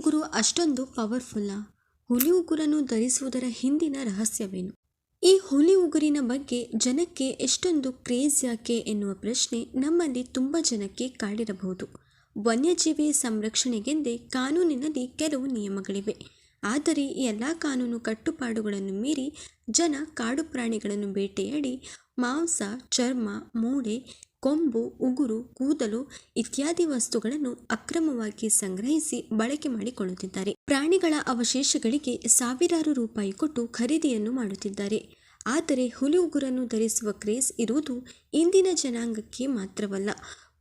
ಉಗುರು ಅಷ್ಟೊಂದು ಪವರ್ಫುಲ್ಲಾ ಹುಲಿ ಉಗುರನ್ನು ಧರಿಸುವುದರ ಹಿಂದಿನ ರಹಸ್ಯವೇನು? ಈ ಹುಲಿ ಉಗುರಿನ ಬಗ್ಗೆ ಜನಕ್ಕೆ ಎಷ್ಟೊಂದು ಕ್ರೇಜ್ ಯಾಕೆ ಎನ್ನುವ ಪ್ರಶ್ನೆ ನಮ್ಮಲ್ಲಿ ತುಂಬ ಜನಕ್ಕೆ ಕಾಡಿರಬಹುದು. ವನ್ಯಜೀವಿ ಸಂರಕ್ಷಣೆಗೆಂದೇ ಕಾನೂನಿನಲ್ಲಿ ಕೆಲವು ನಿಯಮಗಳಿವೆ. ಆದರೆ ಈ ಎಲ್ಲ ಕಾನೂನು ಕಟ್ಟುಪಾಡುಗಳನ್ನು ಮೀರಿ ಜನ ಕಾಡು ಪ್ರಾಣಿಗಳನ್ನು ಬೇಟೆಯಾಡಿ ಮಾಂಸ, ಚರ್ಮ, ಮೂಳೆ ಕೊಂಬು, ಉಗುರು, ಕೂದಲು ಇತ್ಯಾದಿ ವಸ್ತುಗಳನ್ನು ಅಕ್ರಮವಾಗಿ ಸಂಗ್ರಹಿಸಿ ಬಳಕೆ ಮಾಡಿಕೊಳ್ಳುತ್ತಿದ್ದಾರೆ. ಪ್ರಾಣಿಗಳ ಅವಶೇಷಗಳಿಗೆ ಸಾವಿರಾರು ರೂಪಾಯಿ ಕೊಟ್ಟು ಖರೀದಿಯನ್ನು ಮಾಡುತ್ತಿದ್ದಾರೆ. ಆದರೆ ಹುಲಿ ಉಗುರನ್ನು ಧರಿಸುವ ಕ್ರೇಜ್ ಇರುವುದು ಇಂದಿನ ಜನಾಂಗಕ್ಕೆ ಮಾತ್ರವಲ್ಲ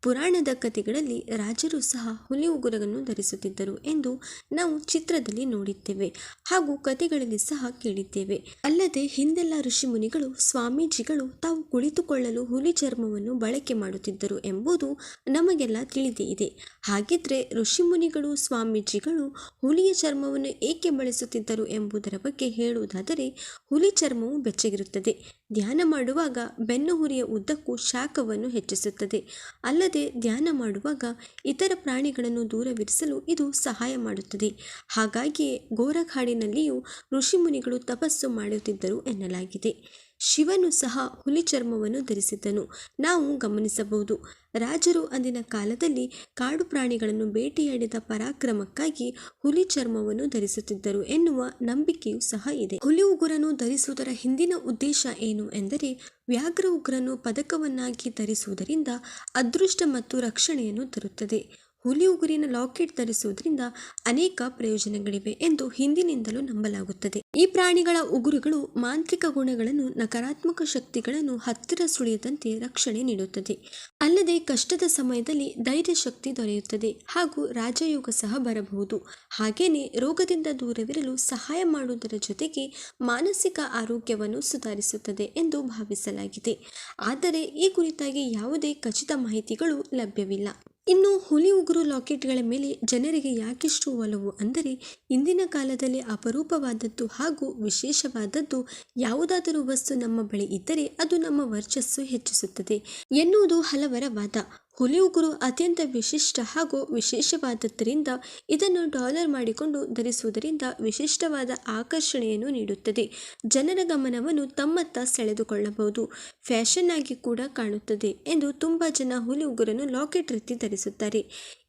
ಪುರಾಣದ ಕಥೆಗಳಲ್ಲಿ ರಾಜರು ಸಹ ಹುಲಿ ಉಗುರನ್ನು ಧರಿಸುತ್ತಿದ್ದರು ಎಂದು ನಾವು ಚಿತ್ರದಲ್ಲಿ ನೋಡಿದ್ದೇವೆ ಹಾಗೂ ಕಥೆಗಳಲ್ಲಿ ಸಹ ಕೇಳಿದ್ದೇವೆ. ಅಲ್ಲದೆ ಹಿಂದೆಲ್ಲ ಋಷಿಮುನಿಗಳು ಸ್ವಾಮೀಜಿಗಳು ತಾವು ಕುಳಿತುಕೊಳ್ಳಲು ಹುಲಿ ಚರ್ಮವನ್ನು ಬಳಕೆ ಮಾಡುತ್ತಿದ್ದರು ಎಂಬುದು ನಮಗೆಲ್ಲ ತಿಳಿದೇ ಇದೆ. ಹಾಗಿದ್ರೆ ಋಷಿಮುನಿಗಳು ಸ್ವಾಮೀಜಿಗಳು ಹುಲಿಯ ಚರ್ಮವನ್ನು ಏಕೆ ಬಳಸುತ್ತಿದ್ದರು ಎಂಬುದರ ಬಗ್ಗೆ ಹೇಳುವುದಾದರೆ ಹುಲಿ ಚರ್ಮವು ಬೆಚ್ಚಗಿರುತ್ತದೆ. ಧ್ಯಾನ ಮಾಡುವಾಗ ಬೆನ್ನು ಹುರಿಯ ಉದ್ದಕ್ಕೂ ಶಾಖವನ್ನು ಹೆಚ್ಚಿಸುತ್ತದೆ. ಅಲ್ಲದೆ ಧ್ಯಾನ ಮಾಡುವಾಗ ಇತರ ಪ್ರಾಣಿಗಳನ್ನು ದೂರವಿರಿಸಲು ಇದು ಸಹಾಯ ಮಾಡುತ್ತದೆ. ಹಾಗಾಗಿಯೇ ಗೋರಖಾಡಿನಲ್ಲಿಯೂ ಋಷಿಮುನಿಗಳು ತಪಸ್ಸು ಮಾಡುತ್ತಿದ್ದರು ಎನ್ನಲಾಗಿದೆ. ಶಿವನು ಸಹ ಹುಲಿ ಚರ್ಮವನ್ನು ಧರಿಸಿದ್ದನು. ನಾವು ಗಮನಿಸಬಹುದು. ರಾಜರು ಅಂದಿನ ಕಾಲದಲ್ಲಿ ಕಾಡು ಪ್ರಾಣಿಗಳನ್ನು ಬೇಟೆಯಾಡಿದ ಪರಾಕ್ರಮಕ್ಕಾಗಿ ಹುಲಿ ಚರ್ಮವನ್ನು ಧರಿಸುತ್ತಿದ್ದರು ಎನ್ನುವ ನಂಬಿಕೆಯೂ ಸಹ ಇದೆ. ಹುಲಿ ಉಗುರನ್ನು ಧರಿಸುವುದರ ಹಿಂದಿನ ಉದ್ದೇಶ ಏನು ಎಂದರೆ ವ್ಯಾಘ್ರ ಉಗ್ರನ್ನು ಪದಕವನ್ನಾಗಿ ಧರಿಸುವುದರಿಂದ ಅದೃಷ್ಟ ಮತ್ತು ರಕ್ಷಣೆಯನ್ನು ತರುತ್ತದೆ. ಹುಲಿ ಉಗುರಿನ ಲಾಕೆಟ್ ಧರಿಸುವುದರಿಂದ ಅನೇಕ ಪ್ರಯೋಜನಗಳಿವೆ ಎಂದು ಹಿಂದಿನಿಂದಲೂ ನಂಬಲಾಗುತ್ತದೆ. ಈ ಪ್ರಾಣಿಗಳ ಉಗುರುಗಳು ಮಾಂತ್ರಿಕ ಗುಣಗಳನ್ನು, ನಕಾರಾತ್ಮಕ ಶಕ್ತಿಗಳನ್ನು ಹತ್ತಿರ ಸುಳಿಯದಂತೆ ರಕ್ಷಣೆ ನೀಡುತ್ತದೆ. ಅಲ್ಲದೆ ಕಷ್ಟದ ಸಮಯದಲ್ಲಿ ಧೈರ್ಯ ಶಕ್ತಿ ದೊರೆಯುತ್ತದೆ ಹಾಗೂ ರಾಜಯೋಗ ಸಹ ಬರಬಹುದು. ಹಾಗೇನೆ ರೋಗದಿಂದ ದೂರವಿರಲು ಸಹಾಯ ಮಾಡುವುದರ ಜೊತೆಗೆ ಮಾನಸಿಕ ಆರೋಗ್ಯವನ್ನು ಸುಧಾರಿಸುತ್ತದೆ ಎಂದು ಭಾವಿಸಲಾಗಿದೆ. ಆದರೆ ಈ ಕುರಿತಾಗಿ ಯಾವುದೇ ಖಚಿತ ಮಾಹಿತಿಗಳು ಲಭ್ಯವಿಲ್ಲ. ಇನ್ನು ಹುಲಿ ಉಗುರು ಲಾಕೆಟ್ಗಳ ಮೇಲೆ ಜನರಿಗೆ ಯಾಕಿಷ್ಟು ಒಲವು ಅಂದರೆ ಇಂದಿನ ಕಾಲದಲ್ಲಿ ಅಪರೂಪವಾದದ್ದು ಹಾಗೂ ವಿಶೇಷವಾದದ್ದು ಯಾವುದಾದರೂ ವಸ್ತು ನಮ್ಮ ಬಳಿ ಇದ್ದರೆ ಅದು ನಮ್ಮ ವರ್ಚಸ್ಸು ಹೆಚ್ಚಿಸುತ್ತದೆ ಎನ್ನುವುದು ಹಲವರ ವಾದ. ಹುಲಿ ಉಗುರು ಅತ್ಯಂತ ವಿಶಿಷ್ಟ ಹಾಗೂ ವಿಶೇಷವಾದದ್ದರಿಂದ ಇದನ್ನು ಡಾಲರ್ ಮಾಡಿಕೊಂಡು ಧರಿಸುವುದರಿಂದ ವಿಶಿಷ್ಟವಾದ ಆಕರ್ಷಣೆಯನ್ನು ನೀಡುತ್ತದೆ. ಜನರ ಗಮನವನ್ನು ತಮ್ಮತ್ತ ಸೆಳೆದುಕೊಳ್ಳಬಹುದು. ಫ್ಯಾಷನ್ ಆಗಿ ಕೂಡ ಕಾಣುತ್ತದೆ ಎಂದು ತುಂಬ ಜನ ಹುಲಿ ಉಗುರನ್ನು ಲಾಕೆಟ್ ರೀತಿ ಧರಿಸುತ್ತಾರೆ.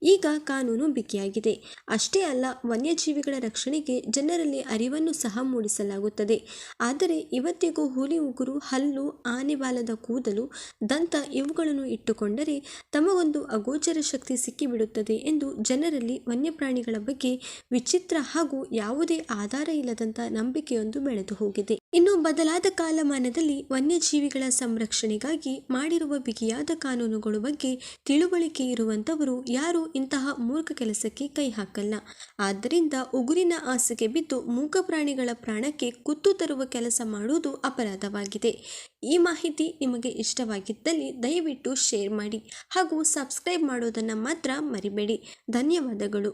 ಈಗ ಕಾನೂನು ಬಿಗಿಯಾಗಿದೆ. ಅಷ್ಟೇ ಅಲ್ಲ, ವನ್ಯಜೀವಿಗಳ ರಕ್ಷಣೆಗೆ ಜನರಲ್ಲಿ ಅರಿವನ್ನು ಸಹ ಮೂಡಿಸಲಾಗುತ್ತದೆ. ಆದರೆ ಇವತ್ತಿಗೂ ಹುಲಿ ಉಗುರು ಹಲ್ಲು ಆನೆ ಬಾಲದ ಕೂದಲು, ದಂತ ಇವುಗಳನ್ನು ಇಟ್ಟುಕೊಂಡರೆ ತಮಗೊಂದು ಅಗೋಚರ ಶಕ್ತಿ ಸಿಕ್ಕಿಬಿಡುತ್ತದೆ ಎಂದು ಜನರಲ್ಲಿ ವನ್ಯಪ್ರಾಣಿಗಳ ಬಗ್ಗೆ ವಿಚಿತ್ರ ಹಾಗೂ ಯಾವುದೇ ಆಧಾರ ಇಲ್ಲದಂತ ನಂಬಿಕೆಯೊಂದು ಬೆಳೆದು ಹೋಗಿದೆ. ಇನ್ನು ಬದಲಾದ ಕಾಲಮಾನದಲ್ಲಿ ವನ್ಯಜೀವಿಗಳ ಸಂರಕ್ಷಣೆಗಾಗಿ ಮಾಡಿರುವ ಬಿಗಿಯಾದ ಕಾನೂನುಗಳ ಬಗ್ಗೆ ತಿಳುವಳಿಕೆ ಇರುವಂತವರು ಯಾರು ಇಂತಹ ಮೂರ್ಖ ಕೆಲಸಕ್ಕೆ ಕೈ ಹಾಕಲ್ಲ. ಆದ್ದರಿಂದ ಉಗುರಿನ ಆಸೆಗೆ ಬಿದ್ದು ಮೂಕ ಪ್ರಾಣಿಗಳ ಪ್ರಾಣಕ್ಕೆ ಕುತ್ತು ತರುವ ಕೆಲಸ ಮಾಡುವುದು ಅಪರಾಧವಾಗಿದೆ. ಈ ಮಾಹಿತಿ ನಿಮಗೆ ಇಷ್ಟವಾಗಿದ್ದಲ್ಲಿ ದಯವಿಟ್ಟು ಶೇರ್ ಮಾಡಿ ಹಾಗೂ ಸಬ್ಸ್ಕ್ರೈಬ್ ಮಾಡೋದನ್ನು ಮಾತ್ರ ಮರಿಬೇಡಿ. ಧನ್ಯವಾದಗಳು.